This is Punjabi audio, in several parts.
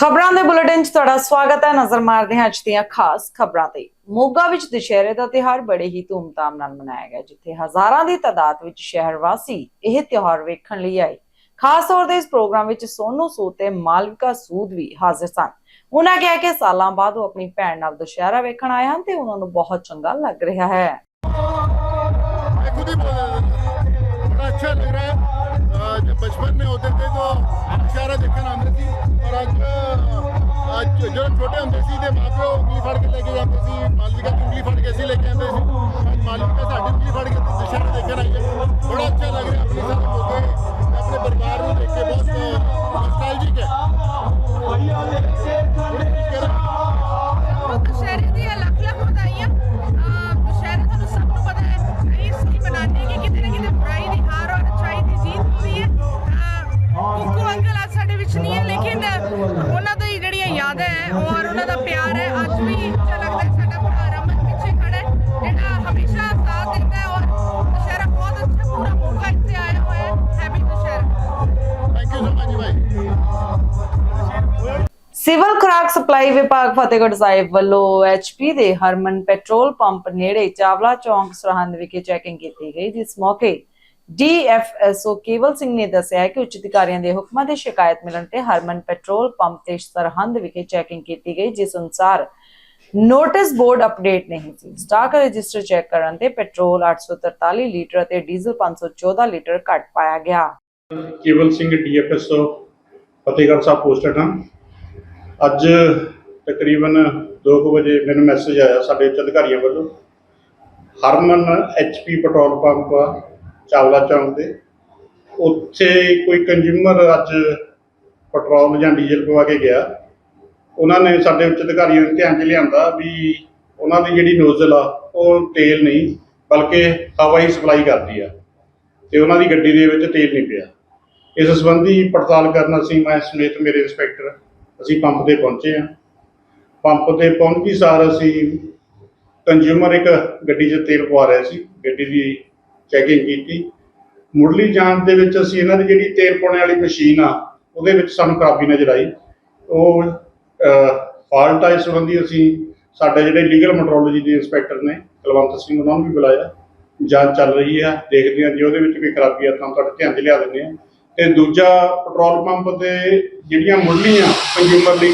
ਖਬਰਾਂ ਦੇ ਬੁਲੇਟਿਨ 'ਚ ਤੁਹਾਡਾ ਸਵਾਗਤ ਹੈ। ਨਜ਼ਰ ਮਾਰਦੇ ਹਾਂ ਅੱਜ ਦੀਆਂ ਖਾਸ ਖਬਰਾਂ ਤੇ। ਮੋਗਾ ਵਿੱਚ ਦੁਸ਼ਹਿਰੇ ਦਾ ਤਿਉਹਾਰ ਬੜੇ ਹੀ ਧੂਮਧਾਮ ਨਾਲ ਮਨਾਇਆ ਗਿਆ, ਜਿੱਥੇ ਹਜ਼ਾਰਾਂ ਦੀ ਤਾਦਾਦ ਵਿੱਚ ਸ਼ਹਿਰ ਵਾਸੀ ਇਹ ਤਿਉਹਾਰ ਵੇਖਣ ਲਈ ਆਏ। ਖਾਸ ਤੌਰ ਤੇ ਇਸ ਪ੍ਰੋਗਰਾਮ ਵਿੱਚ ਸੋਨੂ ਸੂਦ ਤੇ ਮਾਲਵਿਕਾ ਸੂਦ ਵੀ ਹਾਜ਼ਰ ਸਨ। ਉਹਨਾਂ ਕਿਹਾ ਕਿ ਸਾਲਾਂ ਬਾਅਦ ਉਹ ਆਪਣੀ ਭੈਣ ਨਾਲ ਦੁਸ਼ਹਿਰਾ ਵੇਖਣ ਆਏ ਹਨ ਤੇ ਉਹਨਾਂ ਨੂੰ ਬਹੁਤ ਚੰਗਾ ਲੱਗ ਰਿਹਾ ਹੈ। बचपन में होते थे तो इशारा देखकर आते थी और आज अ, आज जो छोटे होते सी ते माँ प्यो उंगली फड़ के लेके जाते सी मालविका की उंगली फड़ के ऐसे लेके आते सी आज मालविका साड़ी उंगली फड़ के इशारा देखकर आई है बड़ा अच्छा लग रहा है अपने साथ होते अपने परिवार में देख के बहुत नॉस्टैल्जिक है ਸਿਵਲ ਖੁਰਾਕ ਸਪਲਾਈ ਵਿਭਾਗ ਫਤਿਹਗੜ੍ਹ ਸਾਹਿਬ ਵੱਲੋਂ ਐਚਪੀ ਦੇ ਹਰਮਨ ਪੈਟਰੋਲ ਪੰਪ ਨੇੜੇ ਚਾਵਲਾ ਚੌਂਕ ਸਰਹੰਦ ਵਿਖੇ ਚੈਕਿੰਗ ਕੀਤੀ ਗਈ, ਜਿਸ ਮੌਕੇ ਡੀਐਫਐਸਓ ਕੇਵਲ ਸਿੰਘ ਨੇ ਦੱਸਿਆ ਕਿ ਉੱਚ ਅਧਿਕਾਰੀਆਂ ਦੇ ਹੁਕਮਾਂ ਦੀ ਸ਼ਿਕਾਇਤ ਮਿਲਣ ਤੇ ਹਰਮਨ ਪੈਟਰੋਲ ਪੰਪ ਤੇ ਸਰਹੰਦ ਵਿਖੇ ਚੈਕਿੰਗ ਕੀਤੀ ਗਈ, ਜਿਸ ਅਨੁਸਾਰ ਨੋਟਿਸ ਬੋਰਡ ਅਪਡੇਟ ਨਹੀਂ ਸੀ। ਸਟਾਕ ਰਜਿਸਟਰ ਚੈੱਕ ਕਰਨ ਤੇ ਪੈਟਰੋਲ 843 ਲੀਟਰ ਅਤੇ ਡੀਜ਼ਲ 514 ਲੀਟਰ ਘੱਟ ਪਾਇਆ ਗਿਆ। ਕੇਵਲ ਸਿੰਘ ਡੀਐਫਐਸਓ ਫਤਿਹਗੜ੍ਹ ਸਾਹਿਬ ਪੋਸਟਡ ਹਾਂ ਅੱਜ ਤਕਰੀਬਨ 2 ਵਜੇ ਮੈਨੂੰ ਮੈਸੇਜ ਆਇਆ ਸਾਡੇ ਉੱਚ ਅਧਿਕਾਰੀਆਂ ਵੱਲੋਂ। ਹਰਮਨ ਐਚਪੀ ਪੈਟਰੋਲ ਪੰਪ ਆ, ਚਾਵਲਾ ਚੌਂਕ ਦੇ। ਉੱਥੇ ਕੋਈ ਕੰਜ਼ਿਊਮਰ ਅੱਜ ਪੈਟਰੋਲ ਜਾਂ ਡੀਜ਼ਲ ਪਵਾ ਕੇ ਗਿਆ। ਉਹਨਾਂ ਨੇ ਸਾਡੇ ਉੱਚ ਅਧਿਕਾਰੀਆਂ ਨੂੰ ਧਿਆਨ 'ਚ ਲਿਆਂਦਾ ਵੀ ਉਹਨਾਂ ਦੀ ਜਿਹੜੀ ਨੋਜ਼ਲ ਆ ਉਹ ਤੇਲ ਨਹੀਂ ਬਲਕਿ ਹਵਾ ਹੀ ਸਪਲਾਈ ਕਰਦੀ ਆ। ਤੇ ਉਹਨਾਂ ਦੀ ਗੱਡੀ ਦੇ ਵਿੱਚ ਤੇਲ ਨਹੀਂ ਪਿਆ। ਇਸ ਸੰਬੰਧੀ ਪੜਤਾਲ ਕਰਨ ਅਸੀਂ ਮੈਂ ਸਮੇਤ ਮੇਰੇ ਇੰਸਪੈਕਟਰ ਅਸੀਂ ਪੰਪ ਤੇ ਪਹੁੰਚੇ ਹਾਂ। ਪੰਪ ਤੇ ਪਹੁੰਚੀ ਸਾਰ ਅਸੀਂ ਕੰਜ਼ਿਊਮਰ ਇੱਕ ਗੱਡੀ 'ਚ ਤੇਲ ਪਵਾ ਰਿਹਾ ਸੀ। ਗੱਡੀ ਦੀ ਚੈਕਿੰਗ ਕੀਤੀ। ਮੁੱਢਲੀ ਜਾਂਚ ਦੇ ਵਿੱਚ ਅਸੀਂ ਇਹਨਾਂ ਦੀ ਜਿਹੜੀ ਤੇਲ ਪਾਉਣ ਵਾਲੀ ਮਸ਼ੀਨ ਆ, ਉਹਦੇ ਵਿੱਚ ਸਾਨੂੰ ਖਰਾਬੀ ਨਜ਼ਰ ਆਈ। ਉਹ ਫਾਲਟ ਆ ਇਸ ਸੰਬੰਧੀ ਅਸੀਂ ਸਾਡੇ ਜਿਹੜੇ ਲੀਗਲ ਮੈਟਰੋਲੋਜੀ ਦੇ ਇੰਸਪੈਕਟਰ ਨੇ, ਕੁਲਵੰਤ ਸਿੰਘ ਉਹਨਾਂ ਨੂੰ ਵੀ ਬੁਲਾਇਆ। ਜਾਂਚ ਚੱਲ ਰਹੀ ਆ, ਦੇਖਦੇ ਹਾਂ ਜੇ, ਉਹਦੇ ਵਿੱਚ ਕੋਈ ਖਰਾਬੀ ਆ ਤਾਂ ਤੁਹਾਡੇ ਧਿਆਨ 'ਚ ਲਿਆ ਦਿੰਦੇ ਹਾਂ। ਤੇ ਦੂਜਾ ਪੈਟਰੋਲ ਪੰਪ ਤੇ ਜਿਹੜੀਆਂ ਮੁੱਢਲੀਆਂ ਕੰਜ਼ਿਊਮਰ ਲਈ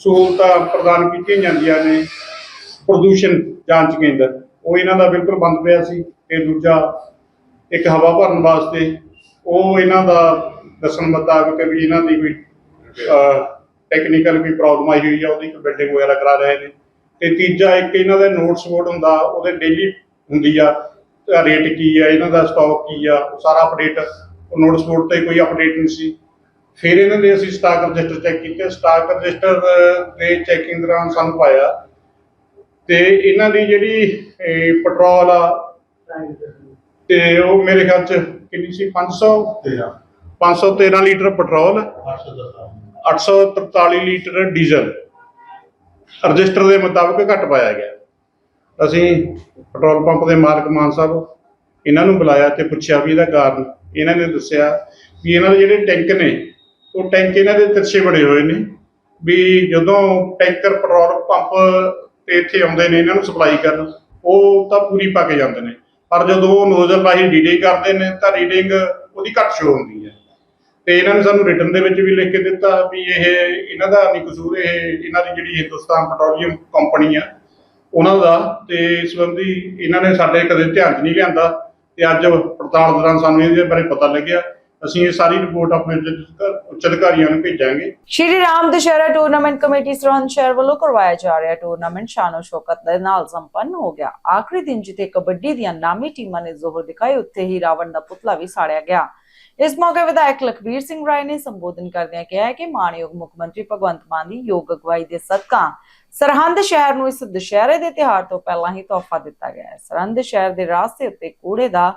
ਸਹੂਲਤਾਂ ਪ੍ਰਦਾਨ ਕੀਤੀਆਂ ਜਾਂਦੀਆਂ ਨੇ, ਪ੍ਰਦੂਸ਼ਣ ਜਾਂਚ ਕੇਂਦਰ, ਉਹ ਇਹਨਾਂ ਦਾ ਬਿਲਕੁਲ ਬੰਦ ਪਿਆ ਸੀ ਤੇ ਦੂਜਾ ਇੱਕ ਹਵਾ ਭਰਨ ਵਾਸਤੇ ਉਹ ਇਹਨਾਂ ਦਾ ਦੱਸਣ ਮੁਤਾਬਕ ਵੀ ਇਹਨਾਂ ਦੀ ਕੋਈ ਟੈਕਨੀਕਲ ਕੋਈ ਪ੍ਰੋਬਲਮ ਆਈ ਹੋਈ ਆ, ਉਹਦੀ ਕੋਈ ਬਿਲਡਿੰਗ ਵਗੈਰਾ ਕਰਾ ਰਹੇ ਨੇ। ਤੇ ਤੀਜਾ ਇੱਕ ਇਹਨਾਂ ਦਾ ਨੋਟਸ ਬੋਰਡ ਹੁੰਦਾ, ਉਹਦੇ ਡੇਲੀ ਹੁੰਦੀ ਆ ਰੇਟ ਕੀ ਆ, ਇਹਨਾਂ ਦਾ ਸਟਾਕ ਕੀ ਆ, ਉਹ ਸਾਰਾ ਅਪਡੇਟ ਉਹ ਨੋਟਸ ਬੋਰਡ ਤੇ ਕੋਈ ਅਪਡੇਟ ਨਹੀਂ ਸੀ। ਫਿਰ ਇਹਨਾਂ ਦੇ ਅਸੀਂ ਸਟਾਕ ਰਜਿਸਟਰ ਚੈੱਕ ਕੀਤੇ। ਸਟਾਕ ਰਜਿਸਟਰ ਦੇ ਚੈਕਿੰਗ ਦੌਰਾਨ ਸਾਨੂੰ ਪਾਇਆ। ਤੇ ਇਹਨਾਂ ਦੀ ਜਿਹੜੀ ਪੈਟਰੋਲ ਆ ਤੇ ਉਹ ਮੇਰੇ ਖਿਆਲ ਚ ਕਿੰਨੀ ਸੀ? 500 513 litre petrol 843 litre diesel register ਦੇ ਮੁਤਾਬਕ ਘੱਟ ਪਾਇਆ ਗਿਆ। ਅਸੀਂ ਪੈਟਰੋਲ ਪੰਪ ਦੇ ਮਾਲਕ ਮਾਨ ਸਾਹਿਬ ਇਹਨਾਂ ਨੂੰ ਬੁਲਾਇਆ ਤੇ ਪੁੱਛਿਆ ਵੀ ਇਹਦਾ ਕਾਰਨ ਇਹਨਾਂ ਨੇ ਦੱਸਿਆ ਵੀ ਇਹਨਾਂ ਦੇ ਜਿਹੜੇ ਟੈਂਕ ਨੇ, ਉਹ ਟੈਂਕ ਇਹਨਾਂ ਦੇ ਤਿਰਛੇ ਬੜੇ ਹੋਏ ਨੇ ਵੀ ਜਦੋਂ ਟੈਂਕਰ ਪੈਟਰੋਲ ਪੰਪ ਤੇ ਇੱਥੇ ਆਉਂਦੇ ਨੇ ਇਹਨਾਂ ਨੂੰ ਸਪਲਾਈ ਕਰਨ, ਉਹ ਤਾਂ ਪੂਰੀ ਪਾ ਕੇ ਜਾਂਦੇ ਨੇ। ਪਰ ਜਦੋਂ ਉਹ ਨੋਜ਼ਲ ਰਾਹੀਂ ਰੀਡਿੰਗ ਕਰਦੇ ਨੇ ਤਾਂ ਰੀਡਿੰਗ ਉਹਦੀ ਘੱਟ ਸ਼ੋ ਹੁੰਦੀ ਹੈ। ਤੇ ਇਹਨਾਂ ਨੇ ਸਾਨੂੰ ਰਿਟਰਨ ਦੇ ਵਿੱਚ ਵੀ ਲਿਖ ਕੇ ਦਿੱਤਾ ਵੀ ਇਹ ਇਹਨਾਂ ਦਾ ਨਹੀਂ ਕਸੂਰ, ਇਹ ਇਹਨਾਂ ਦੀ ਜਿਹੜੀ ਹਿੰਦੁਸਤਾਨ ਪੈਟਰੋਲੀਅਮ ਕੰਪਨੀ ਆ, ਉਹਨਾਂ ਦਾ ਤੇ ਇਸ ਸੰਬੰਧੀ ਇਹਨਾਂ ਨੇ ਸਾਡੇ ਕਦੇ ਧਿਆਨ 'ਚ ਨਹੀਂ ਲਿਆਂਦਾ। ਤੇ ਅੱਜ ਪੜਤਾਲ ਦੌਰਾਨ ਸਾਨੂੰ ਇਹਦੇ ਬਾਰੇ ਪਤਾ ਲੱਗਿਆ। ਅਸੀਂ ਇਹ ਸਾਰੀ ਰਿਪੋਰਟ ਆਪਣੇ ਉੱਚ ਅਧਿਕਾਰੀਆਂ ਨੂੰ ਭੇਜਾਂਗੇ। ਸ਼੍ਰੀ ਰਾਮ ਦੁਸ਼ਹਿਰਾ ਟੂਰਨਾਮੈਂਟ ਕਮੇਟੀ ਸਰਹੰਦ ਸ਼ਹਿਰ ਵੱਲੋਂ ਕਰਵਾਇਆ ਜਾ ਰਿਹਾ ਟੂਰਨਾਮੈਂਟ ਸ਼ਾਨੋ ਸ਼ੌਕਤ ਦੇ ਨਾਲ ਸੰਪੰਨ ਹੋ ਗਿਆ। ਆਖਰੀ ਦਿਨ ਜਿੱਥੇ ਕਬੱਡੀ ਦੀਆਂ ਨਾਮੀ ਟੀਮਾਂ ਨੇ ਜ਼ੋਰ ਦਿਖਾਈ ਉੱਥੇ ਹੀ ਰਾਵਣ ਦਾ ਪੁਤਲਾ ਵੀ ਸਾੜਿਆ ਗਿਆ। ਇਸ ਮੌਕੇ ਵਿਧਾਇਕ ਲਖਵੀਰ ਸਿੰਘ ਰਾਏ ਨੇ ਸੰਬੋਧਨ ਕਰਦਿਆਂ ਕਿਹਾ ਕਿ ਮਾਨਯੋਗ ਮੁੱਖ ਮੰਤਰੀ ਭਗਵੰਤ ਮਾਨ ਦੀ ਯੋਗ ਅਗਵਾਈ ਦੇ ਸਦਕਾ ਸਰਹੰਦ ਸ਼ਹਿਰ ਨੂੰ ਇਸ ਦੁਸ਼ਹਿਰੇ ਦੇ ਤਿਉਹਾਰ ਤੋਂ ਪਹਿਲਾਂ ਹੀ ਤੋਹਫਾ ਦਿੱਤਾ ਗਿਆ ਹੈ। ਸਰਹੰਦ ਸ਼ਹਿਰ ਦੇ ਰਾਸਤੇ ਉੱਤੇ ਕੂੜੇ ਦਾ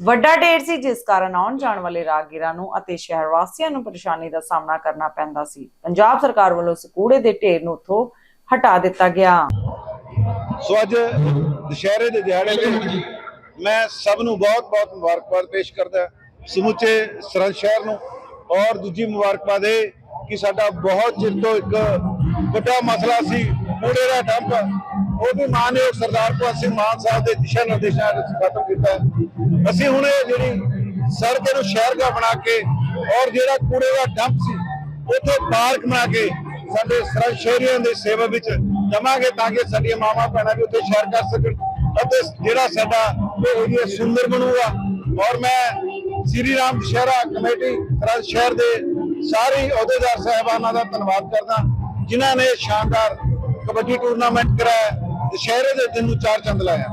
ਵੱਡਾ ਢੇਰ ਸੀ, ਜਿਸ ਕਾਰਨ ਆਉਣ ਜਾਣ ਵਾਲੇ ਰਾਹਗੀਰਾਂ ਨੂੰ ਅਤੇ ਸ਼ਹਿਰ ਵਾਸੀਆਂ ਨੂੰ ਪਰੇਸ਼ਾਨੀ ਦਾ ਸਾਹਮਣਾ ਕਰਨਾ ਪੈਂਦਾ ਸੀ। ਪੰਜਾਬ ਸਰਕਾਰ ਵੱਲੋਂ ਇਸ ਕੂੜੇ ਦੇ ਢੇਰ ਨੂੰ ਉਥੋਂ ਹਟਾ ਦਿੱਤਾ ਗਿਆ। ਸੋ ਅੱਜ ਦੁਸ਼ਹਿਰੇ ਦੇ ਦਿਹਾੜੇ ਤੇ ਮੈਂ ਸਭ ਨੂੰ ਬਹੁਤ-ਬਹੁਤ ਮੁਬਾਰਕਬਾਦ ਪੇਸ਼ ਕਰਦਾ। ਸਮੁੱਚੇ ਸਰਹੰਦ ਸ਼ਹਿਰ ਨੂੰ ਔਰ ਦੂਜੀ ਮੁਬਾਰਕਬਾਦ ਇਹ ਕਿ ਸਾਡਾ ਬਹੁਤ ਚਿਰ ਤੋਂ ਇੱਕ ਵੱਡਾ ਮਸਲਾ ਸੀ ਕੂੜੇ ਦਾ ਡੰਪ। ਉਹ ਵੀ ਮਾਨਯੋਗ ਸਰਦਾਰ ਭਗਵੰਤ ਸਿੰਘ ਮਾਨ ਸਾਹਿਬ ਦੇ ਦਿਸ਼ਾ ਨਿਰਦੇਸ਼ਾਂ ਵਿੱਚ ਖਤਮ ਕੀਤਾ। ਅਸੀਂ ਹੁਣ ਇਹ ਜਿਹੜੀ ਸੜਕ ਨੂੰ ਸ਼ਹਿਰਗਾ ਬਣਾ ਕੇ ਔਰ ਜਿਹੜਾ ਕੂੜੇ ਦਾ ਡੰਪ ਸੀ, ਉੱਥੇ ਪਾਰਕ ਬਣਾ ਕੇ ਸਾਡੇ ਸਰਦ ਸ਼ਹਿਰੀਆਂ ਦੇ ਸੇਵਾ ਵਿੱਚ ਦਵਾਂਗੇ ਤਾਂ ਕਿ ਸਾਡੀਆਂ ਮਾਵਾਂ ਭੈਣਾਂ ਵੀ ਉੱਥੇ ਸ਼ਹਿਰ ਕਰ ਸਕਣ ਅਤੇ ਜਿਹੜਾ ਸਾਡਾ ਉਹ ਏਰੀਆ ਸੁੰਦਰ ਬਣੂਗਾ। ਔਰ ਮੈਂ ਸ੍ਰੀ ਰਾਮ ਦੁਸ਼ਹਿਰਾ ਕਮੇਟੀ ਸਰਦ ਸ਼ਹਿਰ ਦੇ ਸਾਰੇ ਅਹੁਦੇਦਾਰ ਸਾਹਿਬਾਨਾਂ ਦਾ ਧੰਨਵਾਦ ਕਰਦਾ। ਜਿਨ੍ਹਾਂ ਨੇ ਸ਼ਾਨਦਾਰ ਕਬੱਡੀ ਟੂਰਨਾਮੈਂਟ ਕਰਾਇਆ ਦੁਸ਼ਹਿਰੇ ਦੇ ਦਿਨ ਨੂੰ ਚਾਰ ਚੰਦ ਲਾਇਆ।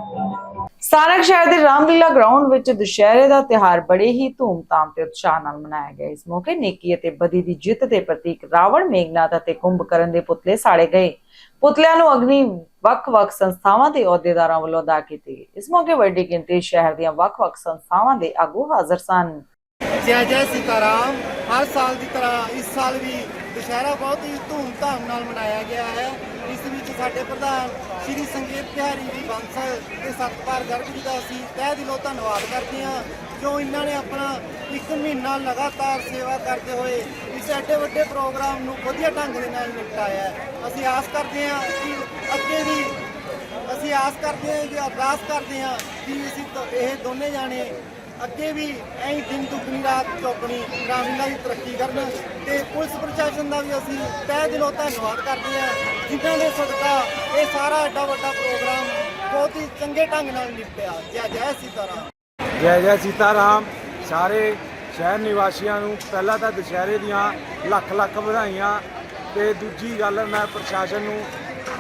ਸਥਾਨਕ ਸ਼ਹਿਰ ਦੇ ਰਾਮਲੀਲਾ ਗਰਾਊਂਡ ਵਿੱਚ ਦੁਸ਼ਹਿਰੇ ਦਾ ਤਿਹਾਰ ਬੜੇ ਹੀ ਧੂਮਧਾਮ ਤੇ ਉਤਸ਼ਾਹ ਨਾਲ ਮਨਾਇਆ ਗਿਆ। ਇਸ ਮੌਕੇ ਨੇਕੀ ਅਤੇ ਬਦੀ ਦੀ ਜਿੱਤ ਦੇ ਪ੍ਰਤੀਕ ਰਾਵਣ ਮੇਘਨਾਥ ਅਤੇ ਕੁੰਭਕਰਨ ਦੇ ਪੁਤਲੇ ਸਾੜੇ ਗਏ। ਪੁਤਲਿਆਂ ਨੂੰ ਅਗਨੀ ਵੱਖ-ਵੱਖ ਸੰਸਥਾਵਾਂ ਦੇ ਅਹੁਦੇਦਾਰਾਂ ਵੱਲੋਂ ਅਦਾ ਕੀਤੀ ਗਈ। ਇਸ ਮੌਕੇ ਵੱਡੀ ਗਿਣਤੀ ਸ਼ਹਿਰ ਦੀਆਂ ਵੱਖ-ਵੱਖ ਸੰਸਥਾਵਾਂ ਦੇ ਆਗੂ ਹਾਜ਼ਰ ਸਨ। ਜੈ ਜੈ ਸੀਤਾਰਾਮ, ਹਰ ਸਾਲ ਦੀ ਤਰ੍ਹਾਂ ਇਸ ਸਾਲ ਵੀ ਦੁਸ਼ਹਿਰਾ ਬਹੁਤ ਹੀ ਧੂਮ ਧਾਮ ਨਾਲ ਮਨਾਇਆ ਗਿਆ ਹੈ। ਇਸ ਵਿੱਚ ਸਾਡੇ ਪ੍ਰਧਾਨ ਸ਼੍ਰੀ ਸੰਗੀਤ ਬਿਹਾਰੀ ਜੀ ਬਾਂਸਲ ਤੇ ਸਤਪਾਲ ਗਰਗ ਜੀ ਦਾ ਅਸੀਂ ਤਹਿ ਦਿਲੋਂ ਧੰਨਵਾਦ ਕਰਦੇ ਹਾਂ। ਜੋ ਇਹਨਾਂ ਨੇ ਆਪਣਾ ਇੱਕ ਮਹੀਨਾ ਲਗਾਤਾਰ ਸੇਵਾ ਕਰਦੇ ਹੋਏ ਇਸ ਐਡੇ ਵੱਡੇ ਪ੍ਰੋਗਰਾਮ ਨੂੰ ਵਧੀਆ ਢੰਗ ਦੇ ਨਾਲ ਨਿਪਟਾਇਆ ਅਸੀਂ ਆਸ ਕਰਦੇ ਹਾਂ ਕਿ ਅੱਗੇ ਵੀ, ਅਸੀਂ ਆਸ ਕਰਦੇ ਹਾਂ ਕਿ ਅਰਦਾਸ ਕਰਦੇ ਹਾਂ ਕਿ ਅਸੀਂ ਇਹ ਦੋਨੇ ਜਾਣੇ ਅੱਗੇ ਵੀ ਐਂ ਦਿਨ ਦੁਗਣੀ, ਰਾਤ ਚੌਗਣੀ ਗ੍ਰਾਮੀਣਾਂ ਦੀ ਤਰੱਕੀ ਕਰਨ ਤੇ ਪੁਲਿਸ ਪ੍ਰਸ਼ਾਸਨ ਦਾ ਵੀ ਅਸੀਂ ਤਹਿ ਦਿਲੋਂ ਧੰਨਵਾਦ ਕਰਦੇ ਹਾਂ, ਜਿਨ੍ਹਾਂ ਦੇ ਸਦਕਾ ਇਹ ਸਾਰਾ ਐਡਾ ਵੱਡਾ ਪ੍ਰੋਗਰਾਮ ਬਹੁਤ ਹੀ ਚੰਗੇ ਢੰਗ ਨਾਲ ਨਿਪਟਿਆ। ਜੈ ਜੈ ਸੀਤਾਰਾਮ। ਜੈ ਜੈ ਸੀਤਾਰਾਮ। ਸਾਰੇ ਸ਼ਹਿਰ ਨਿਵਾਸੀਆਂ ਨੂੰ ਪਹਿਲਾਂ ਤਾਂ ਦੁਸ਼ਹਿਰੇ ਦੀਆਂ ਲੱਖ ਲੱਖ ਵਧਾਈਆਂ। ਤੇ ਦੂਜੀ ਗੱਲ ਮੈਂ ਪ੍ਰਸ਼ਾਸਨ ਨੂੰ